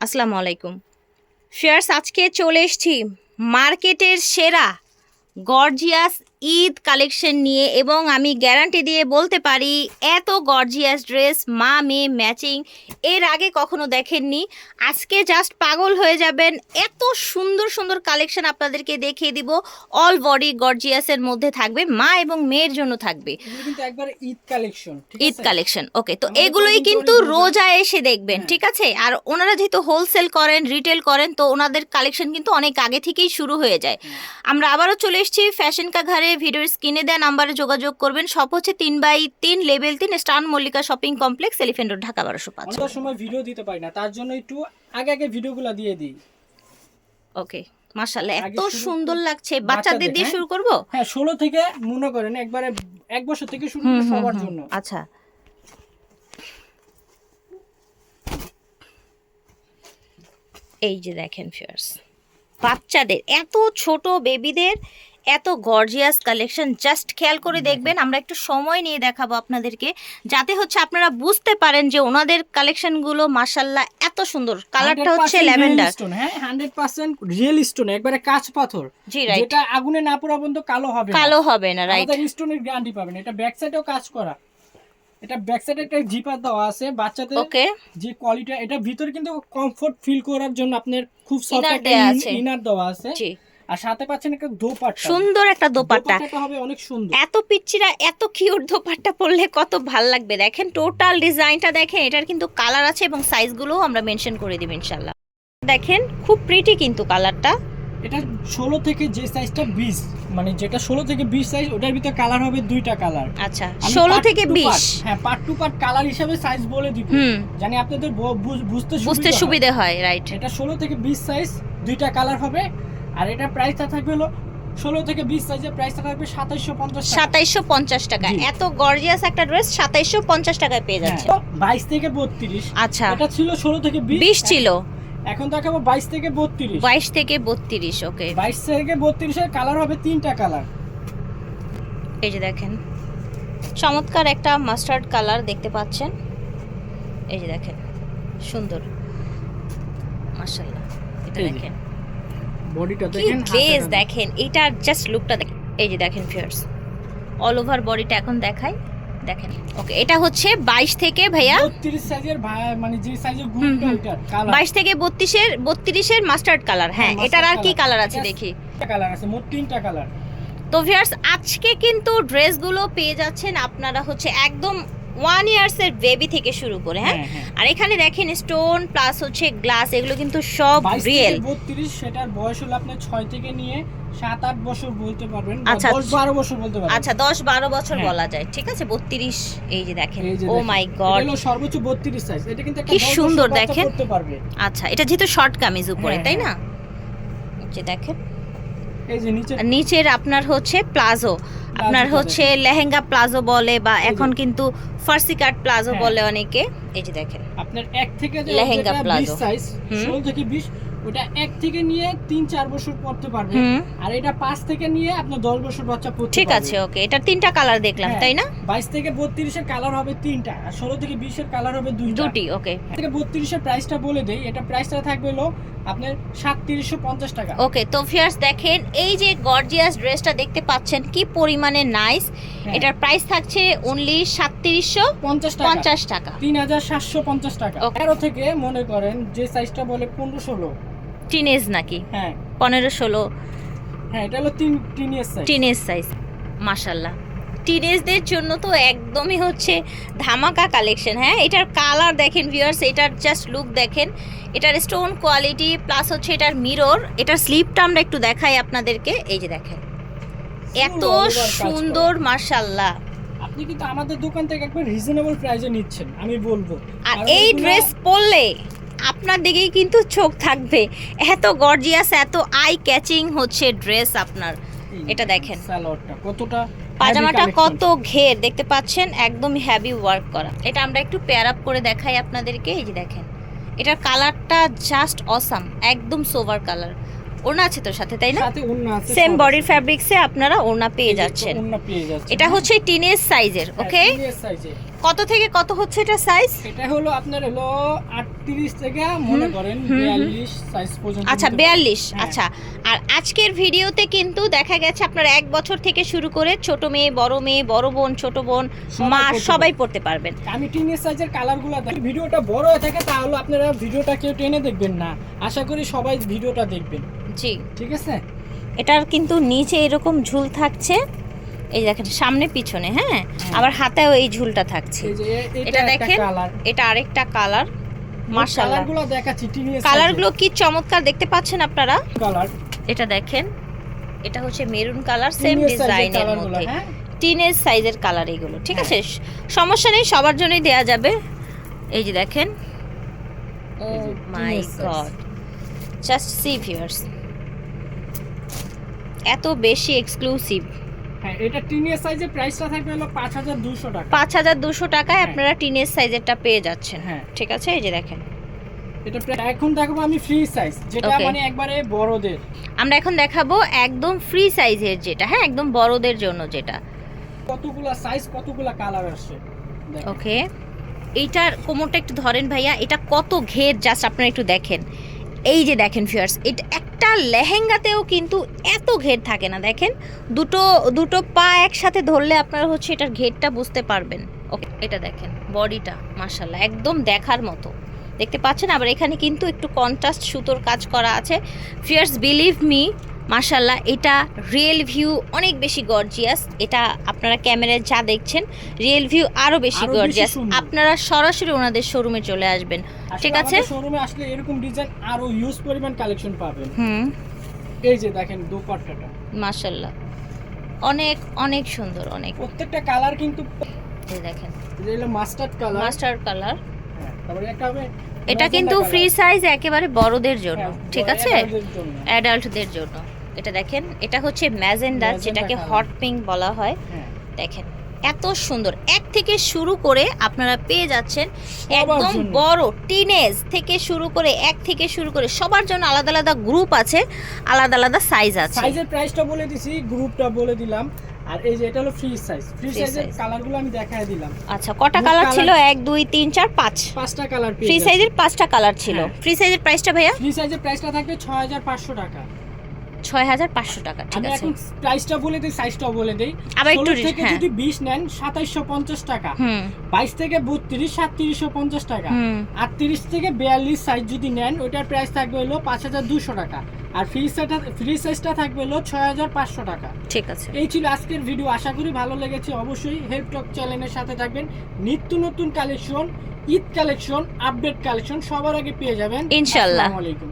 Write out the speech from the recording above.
আসসালামু আলাইকুম। ফিয়ার্স আজকে চলে এসেছি মার্কেটের সেরা গর্জিয়াস ঈদ কালেকশন নিয়ে এবং আমি গ্যারান্টি দিয়ে বলতে পারি এত গর্জিয়াস ড্রেস মা মেয়ে ম্যাচিং এর আগে কখনো দেখেননি। আজকে জাস্ট পাগল হয়ে যাবেন এত সুন্দর সুন্দর কালেকশন আপনাদেরকে দেখিয়ে দিব। অল বডি গর্জিয়াসের মধ্যে থাকবে মা এবং মেয়ের জন্য থাকবে। Eid collection Eid collection okay তো এগুলোই কিন্তু রোজা এসে দেখবেন হ্যাঁ। ঠিক আছে? আর ওনারা যেহেতু হোলসেল করেন রিটেল করেন তো ওনাদের কালেকশন কিন্তু অনেক আগে থেকেই শুরু হয়ে যায়। আমরা আবারও চলে এসেছি ফ্যাশন কা ঘরে ভিডিওর স্ক্রিনে দেওয়া নাম্বারে যোগাযোগ করবেন। সব হচ্ছে তিন বাই তিন লেভেল তিন স্টান Mallika shopping complex Elephant Road Dhaka বারোশো পাঁচ। অনেক সময় ভিডিও দিতে পারি না তার জন্য একটু আগে আগে ভিডিওগুলো দিয়ে দিই। ওকে মাশাল্লাহ এত সুন্দর লাগছে বাচ্চাদের, দিয়ে হ্যাঁ? শুরু করব? হ্যাঁ ষোলো থেকে মনে করেন একবারে এক বছর থেকে শুরু করে সবার জন্য। আচ্ছা। এই যে দেখেন ফিয়ার্স বাচ্চাদের এত ছোট বেবিদের এত গর্জিয়াস কালেকশন জাস্ট খেয়াল করে দেখবেন। আমরা একটু সময় নিয়ে দেখাবো আপনাদেরকে যাতে হচ্ছে আপনারা বুঝতে পারেন যে ওনাদের কালেকশনগুলো মাসাল্লাহ এত সুন্দর। কালারটা হচ্ছে 100% ল্যাভেন্ডার। হ্যাঁ হান্ড্রেড পার্সেন্ট রিয়েল স্টোন একবারে কাঁচ পাথর। যেটা আগুনে না পড়া পর্যন্ত কালো হবে। কালো হবে না রাইট আমাদের স্টোনের গ্যারান্টি পাবেন। এটা ব্যাক সাইডেও কাজ করা। এটা ব্যাক সাইডে একটা জিপার দেওয়া আছে। বাচ্চাদের ওকে যে কোয়ালিটি এটা ভিতরে কিন্তু কমফোর্ট ফিল করার জন্য আপনার খুব সফট একটা। ইনার দেওয়া আছে। জি। আর সাথে পাচ্ছেন একটা দোপাট্টা। সুন্দর একটা দোপাট্টা। হবে অনেক সুন্দর। এত পিচ্চিরা এত কিউট দোপাট্টা পরলে কত ভালো লাগবে। দেখেন টোটাল ডিজাইনটা দেখেন এটার কিন্তু কালার আছে এবং সাইজগুলোও আমরা মেনশন করে দিব ইনশাল্লাহ দেখেন খুব প্রিটি কিন্তু কালারটা এটা ষোলো থেকে যে সাইজটা বিশ মানে যেটা ষোলো থেকে বিশ সাইজ ওটার ভিতরে কালার হবে দুইটা কালার আচ্ছা ষোলো থেকে বিশ। হ্যাঁ পার্ট টু পার্ট কালার হিসাবে সাইজ বলে দিব। জানি আপনাদের বুঝতে বুঝতে সুবিধা সুবিধে হয় রাইট এটা ষোলো থেকে বিশ সাইজ দুইটা কালার হবে। আর এটা প্রাইসটা থাকবে হলো ষোলো থেকে বিশ সাইজের প্রাইসটা থাকবে সাতাইশশো পঞ্চাশ সাতাইশশো পঞ্চাশ টাকা। এত গর্জিয়াস একটা ড্রেস সাতাইশশো পঞ্চাশ টাকায় পেয়ে যাচ্ছে বাইশ থেকে বত্রিশ। আচ্ছা। এটা ছিল ষোলো থেকে বিশ। ছিল। এখন দেখাবো বাইশ থেকে বত্রিশ। বাইশ থেকে বত্রিশ ওকে। বাইশ থেকে বত্রিশের কালার হবে তিনটা কালার এই যে দেখেন চমৎকার একটা মাস্টার্ড কালার দেখতে পাচ্ছেন। এই যে দেখেন সুন্দর। মাশাআল্লাহ এটা দেখেন। বডিটা দেখেন বেস দেখেন এটার জাস্ট লুকটা দেখেন। এই যে দেখেন ফিয়ার্স অল ওভার বডিটা এখন দেখাই দেখেন। ওকে এটা হচ্ছে বাইশ থেকে ভাইয়া বত্রিশ সাইজের মানে যে সাইজের গ্রুপটা হুম। ওইটার কালার বাইশ থেকে বত্রিশের বত্রিশের মাস্টার্ড কালার হ্যাঁ এটার আর কি কালার আছে দেখি। কালার আছে মোট তিনটা কালার তো ভিউয়ার্স আজকে কিন্তু ড্রেসগুলো পেয়ে যাচ্ছেন আপনারা হচ্ছে একদম ওয়ান ইয়ার্সের বেবি থেকে শুরু করে হ্যাঁ? হ্যাঁ হ্যাঁ। আর এখানে দেখেন স্টোন প্লাস হচ্ছে গ্লাস এগুলো কিন্তু সব রিয়েল থেকে বত্রিশ সেটার বয়স হলো আপনার ছয় থেকে নিয়ে সাত আট বছর বলতে পারবেন আচ্ছা। দশ বারো বছর বলতে পারবেন। আচ্ছা দশ বারো বছর হ্যাঁ। বলা যায় ঠিক আছে? বত্রিশ এই যে দেখেন। ও মাই গড সর্বোচ্চ বত্রিশ সাইজ এটা কিন্তু কি সুন্দর দেখেন। আচ্ছা এটা যেহেতু শর্ট কামিজ উপরে তাই না? যে দেখেন। নিচের আপনার হচ্ছে প্লাজো। আপনার হচ্ছে লেহেঙ্গা প্লাজো বলে বা এখন কিন্তু ফার্সি কাট প্লাজো হ্যাঁ। বলে অনেকে। এই যে দেখেন। আপনার এক থেকে লেহেঙ্গা প্লাজো। সাইজ থেকে বিশ ওটা এক থেকে নিয়ে তিন চার বছর পড়তে পারবে। আর এটা পাঁচ থেকে নিয়ে আপনার দশ বছর বাচ্চা পড়তে ঠিক আছে ওকে। এটা তিনটা কালার দেখলাম হ্যাঁ। তাই না? বাইশ থেকে বত্রিশের কালার হবে তিনটা আর ষোলো থেকে বিশের কালার হবে দুইটা। দুটি ওকে। থেকে বত্রিশের প্রাইসটা বলে দেই এটা প্রাইসটা থাকবে হলো আপনার সাতত্রিশশো পঞ্চাশ টাকা। ওকে তো ফিয়ার্স দেখেন এই যে গর্জিয়াস ড্রেসটা দেখতে পাচ্ছেন কি পরিমাণে নাইস হ্যাঁ, এটার প্রাইস থাকছে অনলি সাতত্রিশশো পঞ্চাশ টাকা। পঞ্চাশ টাকা। তিন হাজার সাতশো পঞ্চাশ টাকা. তেরো থেকে মনে করেন যে সাইজটা বলে পনেরো ষোলো। টিনেজ নাকি? হ্যাঁ। পনেরো ষোলো। হ্যাঁ এটা হলো তিন তিন সাইজ টিনেজ সাইজ মাশাল্লাহ টিনেজদের জন্য তো একদমই হচ্ছে ধামাকা কালেকশন হ্যাঁ? এটার কালার দেখেন ভিউয়ার্স এটার জাস্ট লুক দেখেন। এটার স্টোন কোয়ালিটি প্লাস হচ্ছে এটার মিরর এটার স্লিপটা আমরা একটু দেখাই আপনাদেরকে। এই যে দেখেন। এত। সুন্দর মার্শাল্লাহ আপনি কিন্তু আমাদের দোকান থেকে একবার রিজনেবল প্রাইসে নিচ্ছেন আমি বলব। আর এই ড্রেস পরলে আপনার দিকেই কিন্তু চোখ থাকবে। এত গর্জিয়াস এত আই ক্যাচিং হচ্ছে ড্রেস আপনার। এটা দেখেন। সালোয়ারটা কতটা পাজামাটা কত ঘের দেখতে পাচ্ছেন? একদম হ্যাভি ওয়ার্ক করা। এটা আমরা একটু পেয়ার আপ করে দেখাই আপনাদেরকে। এই যে দেখেন এটার কালারটা জাস্ট অসাম একদম সোভার কালার ওড়না আছে তোর সাথে তাই না? সাথে ওড়না আছে সেম বডির। ফ্যাব্রিক্সে আপনারা ওড়না পেয়ে যাচ্ছেন। এটা হচ্ছে টিনেজ সাইজের ওকে কত থেকে কত হচ্ছে এটা সাইজ এটা হলো আপনার হলো আটত্রিশ থেকে মনে করেন হুম, হুম। বিয়াল্লিশ সাইজ পর্যন্ত আচ্ছা নিতে পারেন। বিয়াল্লিশ হ্যাঁ। আচ্ছা। আর আজকের ভিডিওতে কিন্তু দেখা গেছে আপনার এক বছর থেকে শুরু করে ছোট মেয়ে বড় মেয়ে বড় বোন ছোট বোন মা সবাই পড়তে পারবেন। আমি টিনের সাইজের কালারগুলো দেখি। ভিডিওটা বড় হয়ে থাকে তাহলে আপনারা ভিডিওটা কেউ টেনে দেখবেন না। আশা করি সবাই ভিডিওটা দেখবেন। জি। ঠিক আছে? এটার কিন্তু নিচে এরকম ঝুল থাকছে। এই দেখেন সামনে পিছনে হ্যাঁ? আবার হাতেও এই ঝুলটা থাকছে। এটা দেখেন। এটা আরেকটা কালার। মার্শাল্লাহ কালারগুলো কালারগুলো কি চমৎকার দেখতে পাচ্ছেন আপনারা? এটা দেখেন এটা হচ্ছে মেরুন কালার সেম ডিজাইনের মধ্যে। হ্যাঁ? টিনেজ সাইজের কালার এগুলো ঠিক হ্যাঁ। আছে? সমস্যা নেই সবার জন্যই দেয়া যাবে। এই যে দেখেন। ও my god just see viewers এত বেশি এক্সক্লুসিভ হ্যাঁ এটা টিনের সাইজের প্রাইসটা থাকবে হলো পাঁচ হাজার দুশো টাকা। পাঁচ হাজার দুশো টাকায় হ্যাঁ। আপনারা টিনেজ সাইজেরটা পেয়ে যাচ্ছেন। হ্যাঁ। ঠিক আছে এই যে দেখেন। এটা এখন দেখব আমি ফ্রি সাইজ যেটা মানে একবারে বড়দের। আমরা এখন দেখাবো একদম ফ্রি সাইজের যেটা হ্যাঁ একদম বড়দের জন্য যেটা। কতগুলা সাইজ কতগুলা কালার আসে দেখেন। ওকে এইটার কোমরটা একটু ধরেন ভাইয়া এটা কত ঘের? জাস্ট আপনারা একটু দেখেন। এই যে দেখেন ফিয়ার্স এটা একটা লেহেঙ্গাতেও কিন্তু এত ঘের থাকে না, দেখেন। দুটো দুটো পা একসাথে ধরলে আপনারা হচ্ছে এটার ঘেরটা বুঝতে পারবেন। ওকে এটা দেখেন, বডিটা মার্শাল্লাহ একদম দেখার মতো। দেখতে পাচ্ছেন? আবার এখানে কিন্তু একটু কন্ট্রাস্ট সুতোর কাজ করা আছে। ফিয়ার্স বিলিভ মি মার্শাল্লাহ এটা রিয়েল ভিউ অনেক বেশি গর্জিয়াস এটা আপনারা ক্যামেরায় যা দেখছেন রিয়েল ভিউ আরও বেশি আরও বেশি গর্জিয়াস আপনারা সরাসরি ওনাদের শোরুমে চলে আসবেন ঠিক আছে? শোরুমে আসলে এরকম ডিজাইন আরও ইউজ পরিমাণ কালেকশন পাবেন। হুম। এই যে দেখেন দোপাট্টাটা। মার্শাল্লাহ অনেক অনেক সুন্দর অনেক। প্রত্যেকটা কালার কিন্তু এই দেখেন। যে হলো মাস্টার্ড কালার মাস্টার কালার তারপরে একটা হবে এটা কিন্তু ফ্রি সাইজ একেবারে বড়দের জন্য হ্যাঁ, ঠিক আছে? অ্যাডাল্টদের জন্য। এটা দেখেন এটা হচ্ছে ম্যাজেন্ডার Magenta যেটাকে হট পিঙ্ক বলা হয়। হ্যাঁ। দেখেন এত সুন্দর। এক থেকে শুরু করে আপনারা পেয়ে যাচ্ছেন একদম বড় টিনেজ থেকে শুরু করে এক থেকে শুরু করে সবার জন্য আলাদা আলাদা গ্রুপ আছে আলাদা আলাদা সাইজ আছে। সাইজের প্রাইসটা বলে দিছি গ্রুপটা বলে দিলাম। আর এই যে এটা হলো ফ্রি সাইজ ফ্রি সাইজের কালারগুলো আমি দেখায় দিলাম। আচ্ছা কটা কালার ছিল? এক দুই তিন চার পাঁচ। পাঁচটা কালার ফ্রি সাইজের পাঁচটা কালার ছিল। ফ্রি সাইজের প্রাইসটা ভাইয়া? ফ্রি সাইজের প্রাইসটা থাকবে ছয় হাজার পাঁচশো টাকা। ছয় হাজার পাঁচশো টাকা ঠিক আমি আছে। এখন প্রাইসটা বলে দিই সাইজটাও বলে দিই। আবার একটু থেকে হ্যাঁ। যদি বিশ নেন সাতাইশশো পঞ্চাশ টাকা। হুম। বাইশ থেকে বত্রিশ সাতত্রিশশো পঞ্চাশ টাকা। আটত্রিশ থেকে বিয়াল্লিশ সাইজ যদি নেন ওইটার প্রাইস থাকবে হলো পাঁচ হাজার দুশো টাকা। আর ফ্রি সাইজটা ফ্রি সাইজটা থাকবে হলো ছয় হাজার পাঁচশো টাকা। ঠিক আছে। এই ছিল আজকের ভিডিও আশা করি ভালো লেগেছে। অবশ্যই হেল্প টক চ্যানেলের সাথে থাকবেন। নিত্য নতুন collection Eid collection update collection সবার আগে পেয়ে যাবেন। ইনশাল্লাহ। আলাইকুম।